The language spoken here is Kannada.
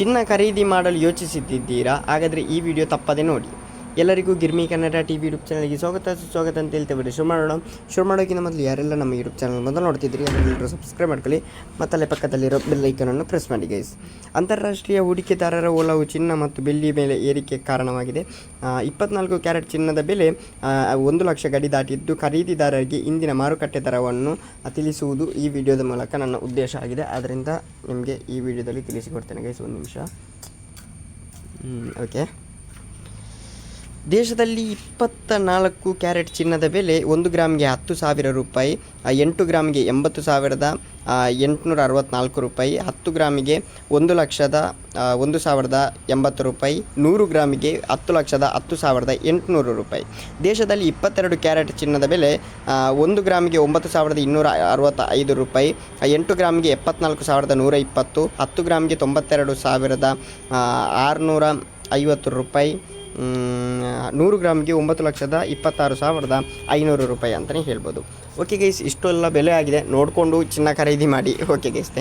ಚಿನ್ನ ಖರೀದಿ ಮಾಡಲು ಯೋಚಿಸುತ್ತಿದ್ದೀರಾ ಹಾಗಾದರೆ ಈ ವಿಡಿಯೋ ತಪ್ಪದೆ ನೋಡಿ. ಎಲ್ಲರಿಗೂ Girmi Kannada T V YouTube ಚಾನಲ್ಗೆ ಸ್ವಾಗತ. ಸುಸ್ವಾಗತ ಅಂತ ಹೇಳ್ತೇವೆ ಶುರು ಮಾಡೋಣ. ಶುರು ಮಾಡೋಕ್ಕಿಂತ ಮೊದಲು ಯಾರೆಲ್ಲ ನಮ್ಮ ಯೂಟ್ಯೂಬ್ ಚಾನಲ್ ಮೊದಲು ನೋಡ್ತಿದ್ರಿ ಎಲ್ಲರೂ ಸಬ್ಸ್ಕ್ರೈಬ್ ಮಾಡ್ಕೊಳ್ಳಿ. ಮತ್ತು ಅಲ್ಲೇ ಪಕ್ಕದಲ್ಲಿರೋ ಐಕನನ್ನು ಪ್ರೆಸ್ ಮಾಡಿ ಗೈಸ್ ಅಂತಾರಾಷ್ಟ್ರೀಯ ಹೂಡಿಕೆದಾರರ ಒಲವು ಚಿನ್ನ ಮತ್ತು ಬೆಳ್ಳಿ ಮೇಲೆ ಏರಿಕೆ ಕಾರಣವಾಗಿದೆ. ಇಪ್ಪತ್ನಾಲ್ಕು ಕ್ಯಾರೆಟ್ ಚಿನ್ನದ ಬೆಲೆ ಒಂದು ಲಕ್ಷ ಗಡಿ ದಾಟಿದ್ದು ಖರೀದಿದಾರರಿಗೆ ಇಂದಿನ ಮಾರುಕಟ್ಟೆ ದರವನ್ನು ತಿಳಿಸುವುದು ಈ ವಿಡಿಯೋದ ಮೂಲಕ ನನ್ನ ಉದ್ದೇಶ ಆಗಿದೆ. ಆದ್ದರಿಂದ ನಿಮಗೆ ಈ ವಿಡಿಯೋದಲ್ಲಿ ತಿಳಿಸಿಕೊಡ್ತೇನೆ ಗೈಸ್ ಒಂದು ನಿಮಿಷ. ಓಕೆ ದೇಶದಲ್ಲಿ ಇಪ್ಪತ್ತ ನಾಲ್ಕು ಕ್ಯಾರೆಟ್ ಚಿನ್ನದ ಬೆಲೆ ಒಂದು ಗ್ರಾಮ್ಗೆ ಹತ್ತು ಸಾವಿರ ರೂಪಾಯಿ ಎಂಟು ಗ್ರಾಮ್ಗೆ ಎಂಬತ್ತು ಸಾವಿರದ ಎಂಟುನೂರ ಅರವತ್ತ್ನಾಲ್ಕು ರೂಪಾಯಿ, ಹತ್ತು ಗ್ರಾಮಿಗೆ ಒಂದು ಲಕ್ಷದ ಒಂದು ಸಾವಿರದ ಎಂಬತ್ತು ರೂಪಾಯಿ, ನೂರು ಗ್ರಾಮಿಗೆ ಹತ್ತು ಲಕ್ಷದ ಹತ್ತು ಸಾವಿರದ ಎಂಟುನೂರು ರೂಪಾಯಿ. ದೇಶದಲ್ಲಿ ಇಪ್ಪತ್ತೆರಡು ಕ್ಯಾರೆಟ್ ಚಿನ್ನದ ಬೆಲೆ ಒಂದು ಗ್ರಾಮಿಗೆ ಒಂಬತ್ತು ಸಾವಿರದ ಇನ್ನೂರ ಅರವತ್ತ ಐದು ರೂಪಾಯಿ ಎಂಟು ಗ್ರಾಮಿಗೆ ಎಪ್ಪತ್ನಾಲ್ಕು ಸಾವಿರದ ನೂರ ಇಪ್ಪತ್ತು, ಹತ್ತು ಗ್ರಾಮಿಗೆ ತೊಂಬತ್ತೆರಡು ಸಾವಿರದ ಆರುನೂರ ಐವತ್ತು ರೂಪಾಯಿ ನೂರು ಗ್ರಾಮ್ಗೆ ಒಂಬತ್ತು ಲಕ್ಷದ ಇಪ್ಪತ್ತಾರು ಸಾವಿರದ ಐನೂರು ರೂಪಾಯಿ ಅಂತಲೇ ಹೇಳ್ಬೋದು. ಓಕೆ ಗೈಸ್ ಇಷ್ಟೆಲ್ಲ ಬೆಲೆ ಆಗಿದೆ. ನೋಡಿಕೊಂಡು ಚಿನ್ನ ಖರೀದಿ ಮಾಡಿ. Okay guys thank